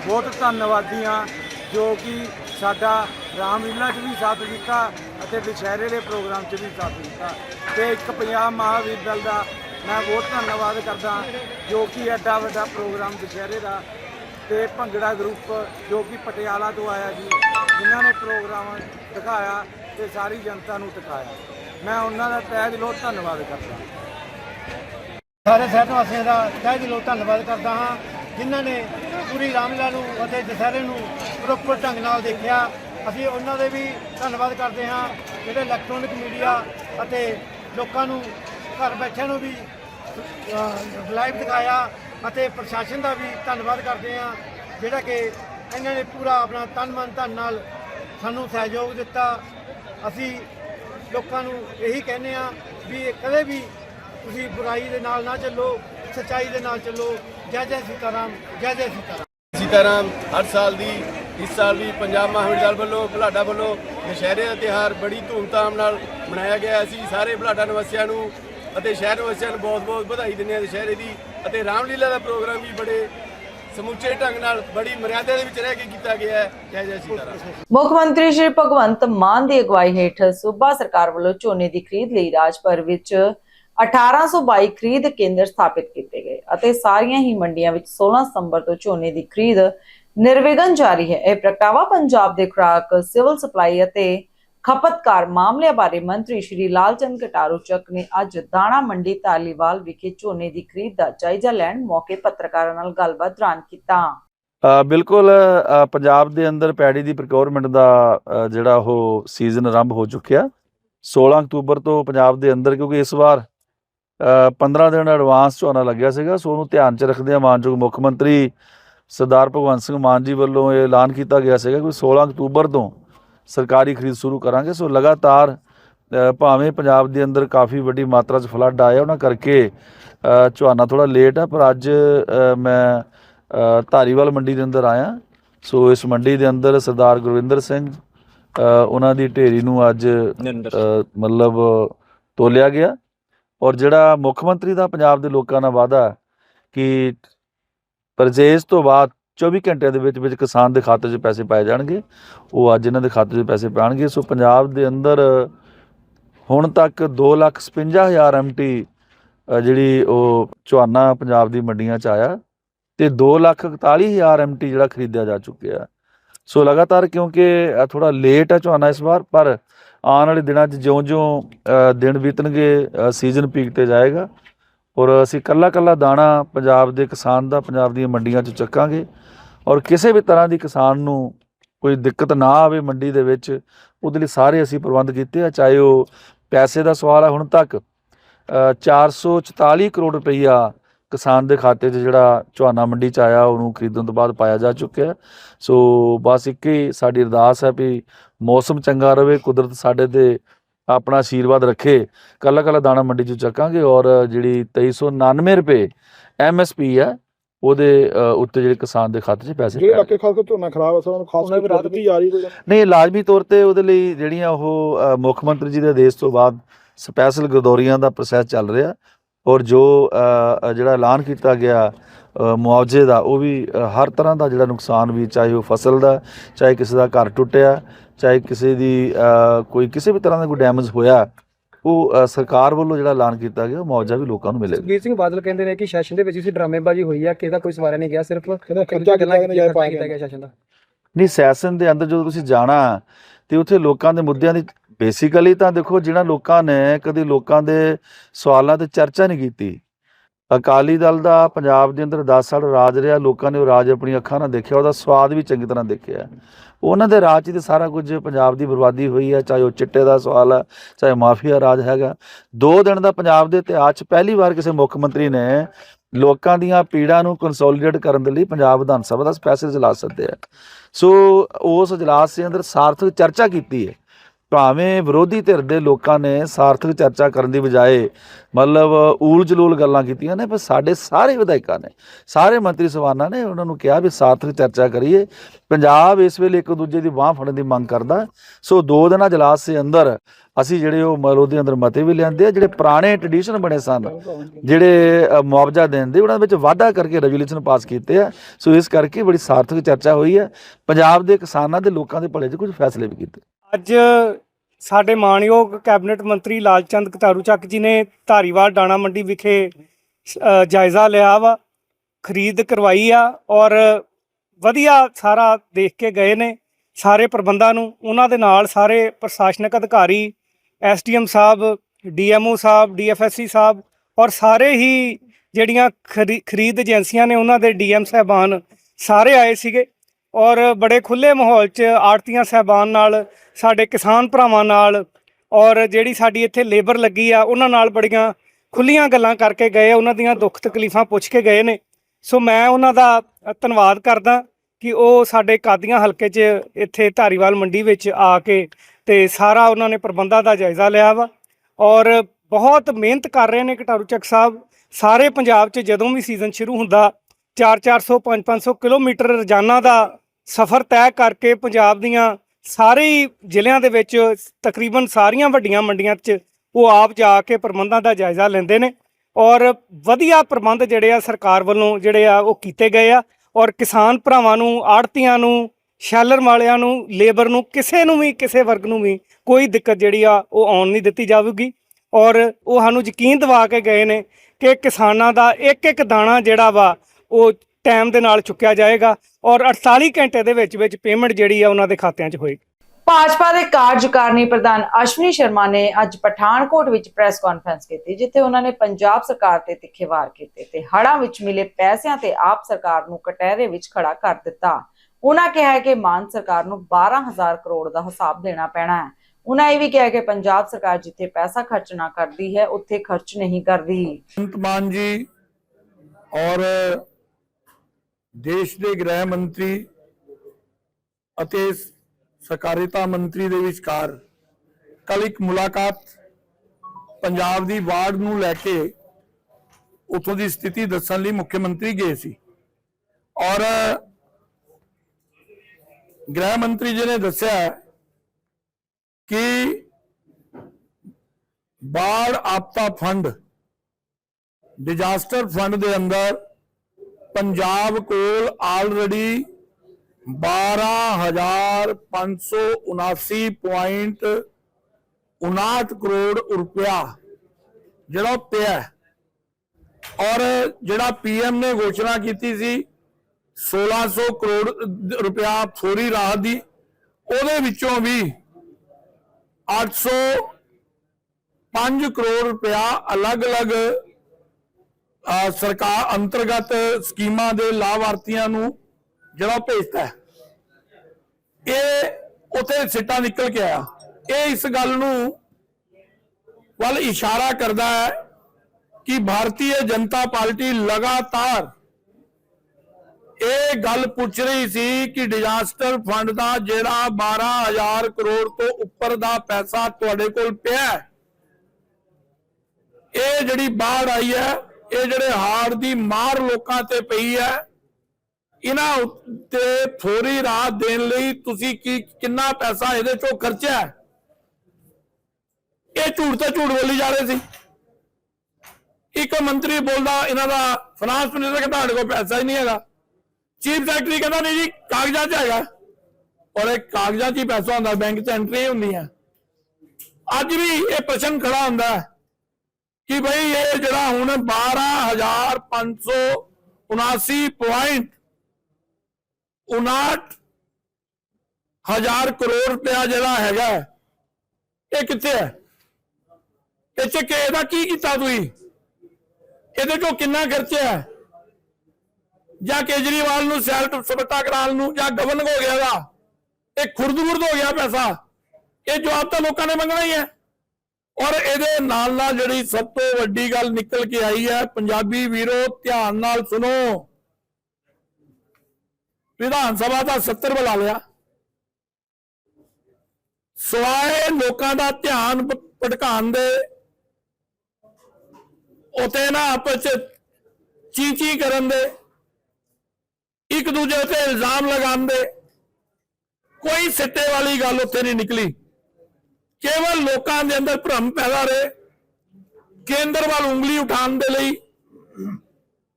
ਬਹੁਤ ਧੰਨਵਾਦੀ ਹਾਂ, ਜੋ ਕਿ ਸਾਡਾ ਰਾਮਲੀਲਾ 'ਚ ਵੀ ਸਾਥ ਦਿੱਤਾ ਅਤੇ ਦੁਸ਼ਹਿਰੇ ਦੇ ਪ੍ਰੋਗਰਾਮ 'ਚ ਵੀ ਸਾਥ ਦਿੱਤਾ। ਤੇ ਇੱਕ ਪੰਜਾਬ ਮਹਾਵੀਰ ਦਲ ਦਾ ਮੈਂ ਬਹੁਤ ਧੰਨਵਾਦ ਕਰਦਾ, ਜੋ ਕਿ ਐਡਾ ਵੱਡਾ ਪ੍ਰੋਗਰਾਮ ਦੁਸ਼ਹਿਰੇ ਦਾ ਤੇ ਭੰਗੜਾ ਗਰੁੱਪ ਜੋ ਕਿ ਪਟਿਆਲਾ ਤੋਂ ਆਇਆ ਜੀ ਜਿਨ੍ਹਾਂ ਨੇ ਪ੍ਰੋਗਰਾਮ ਦਿਖਾਇਆ। ਤੇ ਸਾਰੀ ਜਨਤਾ ਨੂੰ ਦਿਖਾਇਆ ਮੈਂ ਉਹਨਾਂ ਦਾ ਤਹਿ ਦਿਲੋਂ ਧੰਨਵਾਦ ਕਰਦਾ ਸਾਰੇ ਸ਼ਹਿਰ ਵਾਸੀਆਂ ਦਾ ਤਹਿ ਦਿਲੋਂ ਧੰਨਵਾਦ ਕਰਦਾ ਹਾਂ, ਜਿਨ੍ਹਾਂ ਨੇ ਪੂਰੀ ਰਾਮਲੀਲਾ ਨੂੰ ਅਤੇ ਦੁਸਹਿਰੇ ਨੂੰ ਪ੍ਰੋਪਰ ਢੰਗ ਨਾਲ ਦੇਖਿਆ। ਅਸੀਂ ਉਹਨਾਂ ਦੇ ਵੀ ਧੰਨਵਾਦ ਕਰਦੇ ਹਾਂ, ਜਿਹੜੇ ਇਲੈਕਟ੍ਰੋਨਿਕ ਮੀਡੀਆ ਅਤੇ ਲੋਕਾਂ ਨੂੰ ਘਰ ਬੈਠਿਆਂ ਨੂੰ ਵੀ ਲਾਈਵ ਦਿਖਾਇਆ ਅਤੇ ਪ੍ਰਸ਼ਾਸਨ ਦਾ ਵੀ ਧੰਨਵਾਦ ਕਰਦੇ ਹਾਂ, ਜਿਹੜਾ ਕਿ ਇਹਨਾਂ ਨੇ ਪੂਰਾ ਆਪਣਾ ਤਨ ਮਨ ਧਨ ਨਾਲ ਸਾਨੂੰ ਸਹਿਯੋਗ ਦਿੱਤਾ। ਅਸੀਂ ਲੋਕਾਂ ਨੂੰ ਇਹੀ ਕਹਿੰਦੇ ਆ ਵੀ ਇਹ ਕਦੇ ਵੀ ਤੁਸੀਂ ਬੁਰਾਈ ਦੇ ਨਾਲ ਨਾ ਚੱਲੋ, ਸੱਚਾਈ ਦੇ ਨਾਲ ਚੱਲੋ। ਜੈ ਜੈ ਸੀਤਾਰਾਮ, ਜੈ ਜੈ ਸੀਤਾਰਾਮ। ਸੀਤਾਰਾਮ, ਹਰ ਸਾਲ ਦੀ, ਇਸ ਸਾਲ ਵੀ ਪੰਜਾਬ ਮਹਾਵੀਰ ਦਲ ਵੱਲੋਂ ਭਲਾਡਾ ਵੱਲੋਂ ਦੁਸ਼ਹਿਰੇ ਦਾ ਤਿਉਹਾਰ ਬੜੀ ਧੂਮਧਾਮ ਨਾਲ ਮਨਾਇਆ ਗਿਆ ਅਸੀਂ ਸਾਰੇ ਭਲਾਡਾ ਨਿਵਾਸੀਆਂ ਨੂੰ ਅਤੇ ਸ਼ਹਿਰ ਨਿਵਾਸੀਆਂ ਨੂੰ ਬਹੁਤ-ਬਹੁਤ ਵਧਾਈ ਦਿੰਦੇ ਹਾਂ ਦੁਸ਼ਹਿਰੇ ਦੀ ਅਤੇ ਰਾਮਲੀਲਾ ਦਾ ਪ੍ਰੋਗਰਾਮ ਵੀ ਬੜੇ ਸਮੁੱਚੇ ਢੰਗ ਨਾਲ ਬੜੀ ਮਰਿਆਦਾ ਦੇ ਵਿੱਚ ਰਹਿ ਕੇ ਕੀਤਾ ਗਿਆ ਹੈ ਜੈ ਜੈ ਸੀਤਾਰਾਮ ਮੁੱਖ ਮੰਤਰੀ ਸ਼੍ਰੀ ਭਗਵੰਤ ਮਾਨ ਦੀ ਅਗਵਾਈ ਹੇਠ ਸੂਬਾ ਸਰਕਾਰ ਵੱਲੋਂ ਝੋਨੇ ਦੀ ਖਰੀਦ ਲਈ ਰਾਜ ਭਰ ਵਿੱਚ 1822 ਖਰੀਦ ਕੇਂਦਰ ਸਥਾਪਿਤ ਕੀਤੇ ਗਏ ਅਤੇ ਸਾਰੀਆਂ ਹੀ ਮੰਡੀਆਂ ਵਿੱਚ 16 ਸਤੰਬਰ ਤੋਂ ਝੋਨੇ ਦੀ ਖਰੀਦ ਨਿਰਵਿਘਨ ਜਾਰੀ ਹੈ। ਇਹ ਪ੍ਰਗਟਾਵਾ ਪੰਜਾਬ ਦੇ ਖੁਰਾਕ, ਸਿਵਲ ਸਪਲਾਈ ਅਤੇ ਖਪਤਕਾਰ ਮਾਮਲਿਆਂ ਬਾਰੇ ਮੰਤਰੀ ਸ਼੍ਰੀ ਲਾਲਚੰਦ ਕਟਾਰੂ ਚੱਕ ਨੇ ਅੱਜ ਦਾਣਾ ਮੰਡੀ ਤਾਲੀਵਾਲ ਵਿਖੇ ਝੋਨੇ ਦੀ ਖਰੀਦ ਦਾ ਜਾਇਜ਼ਾ ਲੈਣ ਮੌਕੇ ਪੱਤਰਕਾਰਾਂ ਨਾਲ ਗੱਲਬਾਤ ਦੌਰਾਨ ਕੀਤਾ। ਬਿਲਕੁਲ ਪੰਜਾਬ ਦੇ ਅੰਦਰ ਪੈੜੀ ਦੀ ਪ੍ਰੋਕਿਉਰਮੈਂਟ ਦਾ ਜਿਹੜਾ ਉਹ ਸੀਜ਼ਨ ਆਰੰਭ ਹੋ ਚੁੱਕਿਆ। 16 ਅਕਤੂਬਰ ਤੋਂ ਪੰਜਾਬ ਦੇ ਅੰਦਰ ਕਿਉਂਕਿ ਇਸ ਵਾਰ ਅ, 15 ਦਿਨ ਐਡਵਾਂਸ ਝੋਨਾ ਲੱਗਿਆ ਸੀਗਾ ਸੋ ਉਹਨੂੰ ਧਿਆਨ 'ਚ ਰੱਖਦਿਆਂ ਮਾਨਯੋਗ ਮੁੱਖ ਮੰਤਰੀ ਸਰਦਾਰ ਭਗਵੰਤ ਸਿੰਘ ਮਾਨ ਜੀ ਵੱਲੋਂ ਇਹ ਐਲਾਨ ਕੀਤਾ ਗਿਆ ਸੀਗਾ ਕਿ 16 ਅਕਤੂਬਰ ਤੋਂ ਸਰਕਾਰੀ ਖਰੀਦ ਸ਼ੁਰੂ ਕਰਾਂਗੇ ਸੋ ਲਗਾਤਾਰ ਭਾਵੇਂ ਪੰਜਾਬ ਦੇ ਅੰਦਰ ਕਾਫੀ ਵੱਡੀ ਮਾਤਰਾ 'ਚ ਫਲੱਡ ਆਇਆ ਉਹਨਾਂ ਕਰਕੇ ਝੋਨਾ ਥੋੜਾ ਲੇਟ ਆ ਪਰ ਅੱਜ ਮੈਂ ਧਾਰੀਵਾਲ ਮੰਡੀ ਦੇ ਅੰਦਰ ਆਇਆ। ਸੋ ਇਸ ਮੰਡੀ ਦੇ ਅੰਦਰ ਸਰਦਾਰ ਗੁਰਵਿੰਦਰ ਸਿੰਘ ਉਹਨਾਂ ਦੀ ਢੇਰੀ ਨੂੰ ਅੱਜ ਮਤਲਬ ਤੋਲਿਆ ਗਿਆ। ਔਰ ਜਿਹੜਾ ਮੁੱਖ ਮੰਤਰੀ ਦਾ ਪੰਜਾਬ ਦੇ ਲੋਕਾਂ ਨਾਲ ਵਾਅਦਾ ਕਿ ਪਰਚੇਜ਼ ਤੋਂ ਬਾਅਦ 24 ਘੰਟਿਆਂ ਦੇ ਵਿੱਚ ਵਿੱਚ ਕਿਸਾਨ ਦੇ ਖਾਤੇ 'ਚ ਪੈਸੇ ਪਾਏ ਜਾਣਗੇ। ਉਹ ਅੱਜ ਇਹਨਾਂ ਦੇ ਖਾਤੇ 'ਚ ਪੈਸੇ ਪਾਣਗੇ। ਸੋ ਪੰਜਾਬ ਦੇ ਅੰਦਰ, ਹੁਣ ਤੱਕ 255000 ਐਮਟੀ ਜਿਹੜੀ ਉਹ ਝੋਨਾ ਪੰਜਾਬ ਦੀ ਮੰਡੀਆਂ 'ਚ ਆਇਆ ਤੇ 241000 ਐਮਟੀ ਜਿਹੜਾ ਖਰੀਦਿਆ ਜਾ ਚੁੱਕਿਆ ਸੋ ਲਗਾਤਾਰ ਕਿਉਂਕਿ ਥੋੜਾ ਲੇਟ ਹੈ ਝੋਨਾ ਇਸ ਵਾਰ, ਪਰ ਆਉਣ ਵਾਲੇ ਦਿਨਾਂ 'ਚ ਜਿਉਂ-ਜਿਉਂ ਦਿਨ ਬੀਤਣਗੇ ਸੀਜ਼ਨ ਪੀਕ ਤੇ ਜਾਏਗਾ। ਔਰ ਅਸੀਂ ਕੱਲਾ ਕੱਲਾ ਦਾਣਾ ਪੰਜਾਬ ਦੇ ਕਿਸਾਨ ਦਾ ਪੰਜਾਬ ਦੀਆਂ ਮੰਡੀਆਂ 'ਚ ਚੱਕਾਂਗੇ। ਔਰ ਕਿਸੇ ਵੀ ਤਰ੍ਹਾਂ ਦੀ ਕਿਸਾਨ ਨੂੰ ਕੋਈ ਦਿੱਕਤ ਨਾ ਆਵੇ ਮੰਡੀ ਦੇ ਵਿੱਚ ਉਹਦੇ ਲਈ ਸਾਰੇ ਅਸੀਂ ਪ੍ਰਬੰਧ ਕੀਤੇ ਆ ਚਾਹੇ ਉਹ ਪੈਸੇ ਦਾ ਸਵਾਲ ਆ ਹੁਣ ਤੱਕ ਅ, 444 ਕਰੋੜ ਰੁਪਈਆ ਕਿਸਾਨ ਦੇ ਖਾਤੇ 'ਚ ਜਿਹੜਾ ਝੋਨਾ ਮੰਡੀ 'ਚ ਆਇਆ ਉਹਨੂੰ ਖਰੀਦਣ ਤੋਂ ਬਾਅਦ ਪਾਇਆ ਜਾ ਚੁੱਕਿਆ ਸੋ ਬਸ ਇੱਕ ਹੀ ਸਾਡੀ ਅਰਦਾਸ ਹੈ ਵੀ ਮੌਸਮ ਚੰਗਾ ਰਹੇ ਕੁਦਰਤ ਸਾਡੇ ਤੇ ਆਪਣਾ ਆਸ਼ੀਰਵਾਦ ਰੱਖੇ। ਕੱਲਾ ਕੱਲਾ ਦਾਣਾ ਮੰਡੀ 'ਚ ਚੱਕਾਂਗੇ ਔਰ ਜਿਹੜੀ 2399 ਰੁਪਏ ਐਮਐਸਪੀ ਹੈ ਉਹਦੇ ਉੱਤੇ ਜਿਹੜੇ ਕਿਸਾਨ ਦੇ ਖਾਤੇ 'ਚ ਪੈਸੇ ਜਿਹੜੇ। ਇਲਾਕੇ ਖਾਸ ਕਰਕੇ ਝੋਨਾ ਖਰਾਬ ਅਸਰ ਉਹਨੂੰ ਖਾਸ ਕਰਕੇ ਦਿੱਤੀ ਜਾ ਰਹੀ ਕੋਈ ਨਹੀਂ ਲਾਜ਼ਮੀ ਤੌਰ ਤੇ ਉਹਦੇ ਲਈ ਜਿਹੜੀਆਂ ਉਹ ਮੁੱਖ ਮੰਤਰੀ ਜੀ ਦੇ ਆਦੇਸ਼ ਤੋਂ ਬਾਅਦ ਸਪੈਸ਼ਲ ਗਰਦੌਰੀਆਂ ਦਾ ਪ੍ਰੋਸੈਸ ਚੱਲ ਰਿਹਾ। ਔਰ ਜੋ ਜਿਹੜਾ ਐਲਾਨ ਕੀਤਾ ਗਿਆ ਮੁਆਵਜ਼ੇ ਦਾ ਉਹ ਵੀ ਹਰ ਤਰ੍ਹਾਂ ਦਾ ਜਿਹੜਾ ਨੁਕਸਾਨ ਵੀ ਚਾਹੇ ਉਹ ਫਸਲ ਦਾ ਚਾਹੇ ਕਿਸੇ ਦਾ ਘਰ ਟੁੱਟਿਆ ਚਾਹੇ ਕਿਸੇ ਦੀ ਕੋਈ ਕਿਸੇ ਵੀ ਤਰ੍ਹਾਂ ਦਾ ਕੋਈ ਡੈਮੇਜ ਹੋਇਆ ਉਹ ਸਰਕਾਰ ਵੱਲੋਂ ਜਿਹੜਾ ਐਲਾਨ ਕੀਤਾ ਗਿਆ ਉਹ ਮੁਆਵਜ਼ਾ ਵੀ ਲੋਕਾਂ ਨੂੰ ਮਿਲੇਗਾ। ਸੁਖਬੀਰ ਸਿੰਘ ਬਾਦਲ ਕਹਿੰਦੇ ਨੇ ਕਿ ਸੈਸ਼ਨ ਦੇ ਵਿੱਚ ਇਸੇ ਡਰਾਮੇਬਾਜ਼ੀ ਹੋਈ ਆ ਕਿਸੇ ਦਾ ਕੋਈ ਸਵਾਰਿਆ ਨਹੀਂ ਗਿਆ ਸਿਰਫ ਖਰਚਾ ਕੀਤਾ ਗਿਆ ਸੈਸ਼ਨ ਦਾ। ਨਹੀਂ ਸੈਸ਼ਨ ਦੇ ਅੰਦਰ ਜਦੋਂ ਤੁਸੀਂ ਜਾਣਾ ਤੇ ਉੱਥੇ ਲੋਕਾਂ ਦੇ ਮੁੱਦਿਆਂ ਦੀ ਬੇਸਿਕਲੀ ਤਾਂ ਦੇਖੋ ਜਿਹੜਾ ਲੋਕਾਂ ਨੇ ਕਦੀ ਲੋਕਾਂ ਦੇ ਸਵਾਲਾਂ ਤੇ ਚਰਚਾ ਨਹੀਂ ਕੀਤੀ। ਅਕਾਲੀ ਦਲ ਦਾ ਪੰਜਾਬ ਦੇ ਅੰਦਰ 10 ਸਾਲ ਰਾਜ ਰਿਹਾ, ਲੋਕਾਂ ਨੇ ਉਹ ਰਾਜ ਆਪਣੀ ਅੱਖਾਂ ਨਾਲ ਦੇਖਿਆ, ਉਹਦਾ ਸਵਾਦ ਵੀ ਚੰਗੀ ਤਰ੍ਹਾਂ ਦੇਖਿਆ। ਉਹਨਾਂ ਦੇ ਰਾਜ 'ਚ ਤੇ ਸਾਰਾ ਕੁਝ ਪੰਜਾਬ ਦੀ ਬਰਬਾਦੀ ਹੋਈ ਹੈ ਚਾਹੇ ਉਹ ਚਿੱਟੇ ਦਾ ਸਵਾਲ ਹੈ ਚਾਹੇ ਮਾਫੀਆ ਰਾਜ ਹੈਗਾ। ਦੋ ਦਿਨ ਦਾ ਪੰਜਾਬ ਦੇ ਇਤਿਹਾਸ 'ਚ ਪਹਿਲੀ ਵਾਰ ਕਿਸੇ ਮੁੱਖ ਮੰਤਰੀ ਨੇ ਲੋਕਾਂ ਦੀਆਂ ਪੀੜਾਂ ਨੂੰ ਕੰਸੋਲੀਡੇਟ ਕਰਨ ਦੇ ਲਈ ਪੰਜਾਬ ਵਿਧਾਨ ਸਭਾ ਦਾ ਸਪੈਸ਼ਲ ਇਜਲਾਸ ਸੱਦਿਆ ਸੋ ਉਸ ਇਜਲਾਸ ਦੇ ਅੰਦਰ ਸਾਰਥਕ ਚਰਚਾ ਕੀਤੀ ਹੈ। ਭਾਵੇਂ ਵਿਰੋਧੀ ਧਿਰ ਦੇ ਲੋਕਾਂ ਨੇ ਸਾਰਥਕ ਚਰਚਾ ਕਰਨ ਦੀ ਬਜਾਏ ਮਤਲਬ ਊਲ ਜਲੂਲ ਗੱਲਾਂ ਕੀਤੀਆਂ ਨੇ, ਪਰ ਸਾਡੇ ਸਾਰੇ ਵਿਧਾਇਕਾਂ ਨੇ, ਸਾਰੇ ਮੰਤਰੀ ਸਭਾਨਾਂ ਨੇ ਉਹਨਾਂ ਨੂੰ ਕਿਹਾ ਵੀ ਸਾਰਥਕ ਚਰਚਾ ਕਰੀਏ। ਪੰਜਾਬ ਇਸ ਵੇਲੇ ਇੱਕ ਦੂਜੇ ਦੀ ਬਾਹ ਫੜਨ ਦੀ ਮੰਗ ਕਰਦਾ। ਸੋ ਦੋ ਦਿਨਾਂ ਇਜਲਾਸ ਦੇ ਅੰਦਰ ਅਸੀਂ ਜਿਹੜੇ ਉਹ ਮਤਲਬ ਉਹਦੇ ਅੰਦਰ ਮਤੇ ਵੀ ਲਿਆਂਦੇ ਆ, ਜਿਹੜੇ ਪੁਰਾਣੇ ਟ੍ਰੈਡੀਸ਼ਨ ਬਣੇ ਸਨ, ਜਿਹੜੇ ਮੁਆਵਜ਼ਾ ਦੇਣ ਦੇ, ਉਹਨਾਂ ਵਿੱਚ ਵਾਅਦਾ ਕਰਕੇ ਰੈਜੂਲੇਸ਼ਨ ਪਾਸ ਕੀਤੇ ਆ। ਸੋ ਇਸ ਕਰਕੇ ਬੜੀ ਸਾਰਥਕ ਚਰਚਾ ਹੋਈ ਹੈ। ਪੰਜਾਬ ਦੇ ਕਿਸਾਨਾਂ ਦੇ ਲੋਕਾਂ ਦੇ ਭਲੇ 'ਚ ਕੁਝ ਫੈਸਲੇ ਵੀ ਕੀਤੇ। ਅੱਜ ਸਾਡੇ ਮਾਨਯੋਗ ਕੈਬਨਿਟ ਮੰਤਰੀ ਲਾਲਚੰਦ ਕਤਾਰੂ ਚੱਕ ਜੀ ਨੇ ਧਾਰੀਵਾਲ ਦਾਣਾ ਮੰਡੀ ਵਿਖੇ ਜਾਇਜ਼ਾ ਲਿਆ ਵਾ, ਖਰੀਦ ਕਰਵਾਈ ਆ ਔਰ ਵਧੀਆ ਸਾਰਾ ਦੇਖ ਕੇ ਗਏ ਨੇ ਸਾਰੇ ਪ੍ਰਬੰਧਾਂ ਨੂੰ। ਉਹਨਾਂ ਦੇ ਨਾਲ ਸਾਰੇ ਪ੍ਰਸ਼ਾਸਨਿਕ ਅਧਿਕਾਰੀ, SDM sahib, DMO sahib, DFSC sahib ਔਰ ਸਾਰੇ ਹੀ ਜਿਹੜੀਆਂ ਖਰੀ- ਖਰੀਦ ਏਜੰਸੀਆਂ ਨੇ, ਉਹਨਾਂ ਦੇ ਡੀਐਮ ਸਾਹਿਬਾਨ ਸਾਰੇ ਆਏ ਸੀਗੇ। ਔਰ ਬੜੇ ਖੁੱਲੇ ਮਾਹੌਲ 'ਚ ਆੜਤੀਆਂ ਸਾਹਿਬਾਨ ਨਾਲ, ਸਾਡੇ ਕਿਸਾਨ ਭਰਾਵਾਂ ਨਾਲ ਔਰ ਜਿਹੜੀ ਸਾਡੀ ਇੱਥੇ ਲੇਬਰ ਲੱਗੀ ਆ, ਉਹਨਾਂ ਨਾਲ ਬੜੀਆਂ ਖੁੱਲੀਆਂ ਗੱਲਾਂ ਕਰਕੇ ਗਏ, ਉਹਨਾਂ ਦੀਆਂ ਦੁੱਖ ਤਕਲੀਫਾਂ ਪੁੱਛ ਕੇ ਗਏ ਨੇ। ਸੋ ਮੈਂ ਉਹਨਾਂ ਦਾ ਧੰਨਵਾਦ ਕਰਦਾ ਕਿ ਉਹ ਸਾਡੇ ਕਾਦੀਆਂ ਹਲਕੇ 'ਚ ਇੱਥੇ ਧਾਰੀਵਾਲ ਮੰਡੀ ਵਿੱਚ ਆ ਕੇ ਤੇ ਸਾਰਾ ਉਹਨਾਂ ਨੇ ਪ੍ਰਬੰਧਾਂ ਦਾ ਜਾਇਜ਼ਾ ਲਿਆ ਵਾ। ਔਰ ਬਹੁਤ ਮਿਹਨਤ ਕਰ ਰਹੇ ਨੇ ਘਟਾਰੂ ਚੱਕ ਸਾਹਿਬ। ਸਾਰੇ ਪੰਜਾਬ 'ਚ ਜਦੋਂ ਵੀ ਸੀਜ਼ਨ ਸ਼ੁਰੂ ਹੁੰਦਾ 4-400 5-500 ਕਿਲੋਮੀਟਰ ਰੋਜ਼ਾਨਾ ਦਾ ਸਫ਼ਰ ਤੈਅ ਕਰਕੇ ਪੰਜਾਬ ਦੀਆਂ ਸਾਰੇ ਜ਼ਿਲ੍ਹਿਆਂ ਦੇ ਵਿੱਚ ਤਕਰੀਬਨ ਸਾਰੀਆਂ ਵੱਡੀਆਂ ਮੰਡੀਆਂ 'ਚ ਉਹ ਆਪ ਜਾ ਕੇ ਪ੍ਰਬੰਧਾਂ ਦਾ ਜਾਇਜ਼ਾ ਲੈਂਦੇ ਨੇ ਔਰ ਵਧੀਆ ਪ੍ਰਬੰਧ ਜਿਹੜੇ ਆ ਸਰਕਾਰ ਵੱਲੋਂ ਜਿਹੜੇ ਆ ਉਹ ਕੀਤੇ ਗਏ ਆ ਔਰ ਕਿਸਾਨ ਭਰਾਵਾਂ ਨੂੰ ਆੜਤੀਆਂ ਨੂੰ, ਸ਼ੈਲਰ ਵਾਲਿਆਂ ਨੂੰ, ਲੇਬਰ ਨੂੰ, ਕਿਸੇ ਨੂੰ ਵੀ, ਕਿਸੇ ਵਰਗ ਨੂੰ ਵੀ ਕੋਈ ਦਿੱਕਤ ਜਿਹੜੀ ਆ ਉਹ ਆਉਣ ਨਹੀਂ ਦਿੱਤੀ ਜਾਵੇਗੀ ਔਰ ਉਹ ਸਾਨੂੰ ਯਕੀਨ ਦਿਵਾ ਕੇ ਗਏ ਨੇ ਕਿ ਕਿਸਾਨਾਂ ਦਾ ਇੱਕ ਇੱਕ ਦਾਣਾ ਜਿਹੜਾ ਵਾ ਉਹ ਟਾਈਮ ਦੇ ਨਾਲ ਚੁੱਕਿਆ ਜਾਏਗਾ ਔਰ 48 ਘੰਟੇ ਦੇ ਵਿੱਚ ਵਿੱਚ ਪੇਮੈਂਟ ਜਿਹੜੀ ਆ ਉਹਨਾਂ ਦੇ ਖਾਤਿਆਂ 'ਚ ਹੋਏਗੀ। ਭਾਜਪਾ ਦੇ ਕਾਰਜਕਾਰਨੀ ਪ੍ਰਧਾਨ ਅਸ਼ਵਨੀ ਸ਼ਰਮਾ ਨੇ ਅੱਜ ਪਠਾਨਕੋਟ ਵਿੱਚ ਪ੍ਰੈਸ ਕਾਨਫਰੰਸ ਕੀਤੀ ਜਿੱਥੇ ਉਹਨਾਂ ਨੇ ਪੰਜਾਬ ਸਰਕਾਰ ਤੇ ਤਿੱਖੇ ਵਾਰ ਕੀਤੇ ਤੇ ਹੜ੍ਹਾਂ ਵਿੱਚ ਮਿਲੇ ਪੈਸਿਆਂ ਤੇ ਆਪ ਸਰਕਾਰ ਨੂੰ ਕਟਹਿਰੇ ਵਿੱਚ ਖੜਾ ਕਰ ਦਿੱਤਾ। ਉਹਨਾਂ ਕਿਹਾ ਹੈ ਕਿ ਮਾਨ ਸਰਕਾਰ ਨੂੰ 12000 ਕਰੋੜ ਦਾ ਹਿਸਾਬ ਦੇਣਾ ਪੈਣਾ ਹੈ। ਉਹਨਾਂ ਇਹ ਵੀ ਕਿਹਾ ਕਿ ਪੰਜਾਬ ਸਰਕਾਰ ਜਿੱਥੇ ਪੈਸਾ ਖਰਚ ਨਾ ਕਰਦੀ ਹੈ ਉੱਥੇ ਖਰਚ ਨਹੀਂ ਕਰਦੀ। ਭਗਵੰਤ ਮਾਨ ਜੀ ਔਰ ਦੇਸ਼ ਦੇ ਗ੍ਰਹਿ ਮੰਤਰੀ ਅਤੇ ਸਹਿਕਾਰਿਤਾ ਮੰਤਰੀ ਦੇ ਵਿਚਕਾਰ ਕੱਲ ਇੱਕ ਮੁਲਾਕਾਤ ਪੰਜਾਬ ਦੀ ਵਾਰਡ ਨੂੰ ਲੈ ਕੇ ਉਥੋਂ ਦੀ ਸਥਿਤੀ ਦੱਸਣ ਲਈ ਮੁੱਖ ਮੰਤਰੀ ਗਏ ਸੀ। ਔਰ ਗ੍ਰਹਿ ਮੰਤਰੀ ਜੀ ਨੇ ਦੱਸਿਆ ਕਿ ਬਾੜ ਆਪਤਾ ਫੰਡ, ਡਿਜ਼ਾਸਟਰ ਫੰਡ ਦੇ ਅੰਦਰ ਪੰਜਾਬ ਕੋਲ ਆਲਰੇਡੀ 12579.59 ਕਰੋੜ ਰੁਪਇਆ ਜਿਹੜਾ ਉਹ ਪਿਆ ਹੈ। ਔਰ ਜਿਹੜਾ ਪੀਐਮ ਨੇ ਘੋਸ਼ਣਾ ਕੀਤੀ ਸੀ 1600 ਕਰੋੜ ਰੁਪਇਆ ਫੌਰੀ ਰਾਹਤ ਦੀ ਉਹਦੇ ਵਿੱਚੋਂ ਵੀ 805 ਕਰੋੜ ਰੁਪਇਆ ਅਲੱਗ-ਅਲੱਗ ਅਹ ਸਰਕਾਰ ਅੰਤਰਗਤ ਸਕੀਮਾਂ ਦੇ ਲਾਭਾਰਥੀਆਂ ਨੂੰ ਜਿਹੜਾ ਉਹ ਭੇਜਦਾ ਹੈ। ਇਹ ਉਥੇ ਸਿੱਟਾ ਨਿਕਲ ਕੇ ਆਇਆ। ਇਹ ਇਸ ਗੱਲ ਨੂੰ ਵੱਲ ਇਸ਼ਾਰਾ ਕਰਦਾ ਹੈ ਕਿ ਭਾਰਤੀ ਜਨਤਾ ਪਾਰਟੀ ਲਗਾਤਾਰ ਇਹ ਗੱਲ ਪੁੱਛ ਰਹੀ ਸੀ ਕਿ ਡਿਜ਼ਾਸਟਰ ਫੰਡ ਦਾ ਜਿਹੜਾ 12000 ਕਰੋੜ ਤੋਂ ਉੱਪਰ ਦਾ ਪੈਸਾ ਤੁਹਾਡੇ ਕੋਲ ਪਿਆ ਇਹ ਜਿਹੜੀ ਬਾੜ ਆਈ ਹੈ ਇਹ ਜਿਹੜੇ ਹਾੜ ਦੀ ਮਾਰ ਲੋਕਾਂ ਤੇ ਪਈ ਹੈ, ਇਹਨਾਂ ਉੱਤੇ ਥੋੜੀ ਰਾਹਤ ਦੇਣ ਲਈ ਤੁਸੀਂ ਕੀ, ਕਿੰਨਾ ਪੈਸਾ ਇਹਦੇ ਚੋਂ ਖਰਚਿਆ ਇਹ ਝੂਠ ਤੇ ਝੂਠ ਬੋਲੀ ਜਾ ਰਹੇ ਸੀ। ਇੱਕ ਮੰਤਰੀ ਬੋਲਦਾ, ਇਹਨਾਂ ਦਾ ਫਾਈਨਾਂਸ ਮਿਨਿਸਟਰ ਕਹਿੰਦਾ, ਸਾਡੇ ਕੋਲ ਪੈਸਾ ਹੀ ਨਹੀਂ ਹੈਗਾ। ਚੀਫ ਸੈਕਟਰੀ ਕਹਿੰਦਾ, ਨਹੀਂ ਜੀ, ਕਾਗਜ਼ਾਂ 'ਚ ਹੈਗਾ। ਔਰ ਇਹ ਕਾਗਜ਼ਾਂ 'ਚ ਹੀ ਪੈਸਾ ਹੁੰਦਾ ਬੈਂਕ 'ਚ ਐਂਟਰੀ ਹੁੰਦੀ ਹੈ। ਅੱਜ ਵੀ ਇਹ ਪ੍ਰਸ਼ਨ ਖੜਾ ਹੁੰਦਾ ਹੈ। ਕਿ ਭਈ ਇਹ ਜਿਹੜਾ ਹੁਣ 12579 ਪੁਆਇੰਟ 59 ਹਜ਼ਾਰ ਕਰੋੜ ਰੁਪਇਆ ਜਿਹੜਾ ਹੈਗਾ, ਇਹ ਕਿੱਥੇ ਹੈ? ਇਹ ਚ ਕਿ ਇਹਦਾ ਕੀ ਕੀਤਾ ਤੁਸੀਂ? ਇਹਦੇ ਚੋਂ ਕਿੰਨਾ ਖਰਚਿਆ ਜਾਂ ਕੇਜਰੀਵਾਲ ਨੂੰ ਸੈਲਫ ਸਪਟਾ ਕਰਾਉਣ ਨੂੰ ਜਾਂ ਗਵਨ ਹੋ ਗਿਆ ਦਾ ਇਹ ਖੁਰਦ-ਬੁਰਦ ਹੋ ਗਿਆ ਪੈਸਾ? ਇਹ ਜਵਾਬ ਤਾਂ ਲੋਕਾਂ ਨੇ ਮੰਗਣਾ ਹੀ ਹੈ। ਔਰ ਇਹਦੇ ਨਾਲ ਨਾਲ ਜਿਹੜੀ ਸਭ ਤੋਂ ਵੱਡੀ ਗੱਲ ਨਿਕਲ ਕੇ ਆਈ ਹੈ, ਪੰਜਾਬੀ ਵੀਰੋ, ਧਿਆਨ ਨਾਲ ਸੁਣੋ। ਵਿਧਾਨ ਸਭਾ ਦਾ 70 ਬੁਲਾ ਲਿਆ। ਸਵਾਏ ਲੋਕਾਂ ਦਾ ਧਿਆਨ ਭਟਕਾਉਣ ਦੇ। ਉਤੇ ਨਾ ਆਪਸ ਚ ਚੀ ਚੀ ਕਰਨ ਦੇ। ਇੱਕ ਦੂਜੇ ਤੇ ਇਲਜ਼ਾਮ ਲਗਾਉਣ ਦੇ। ਕੋਈ ਸਿੱਟੇ ਵਾਲੀ ਗੱਲ ਉੱਥੇ ਨਹੀਂ ਨਿਕਲੀ। ਕੇਵਲ ਲੋਕਾਂ ਦੇ ਅੰਦਰ ਭ੍ਰਮ ਪੈਦਾ ਰਹੇ ਕੇਂਦਰ ਵੱਲ ਉਂਗਲੀ ਉਠਾਉਣ ਦੇ ਲਈ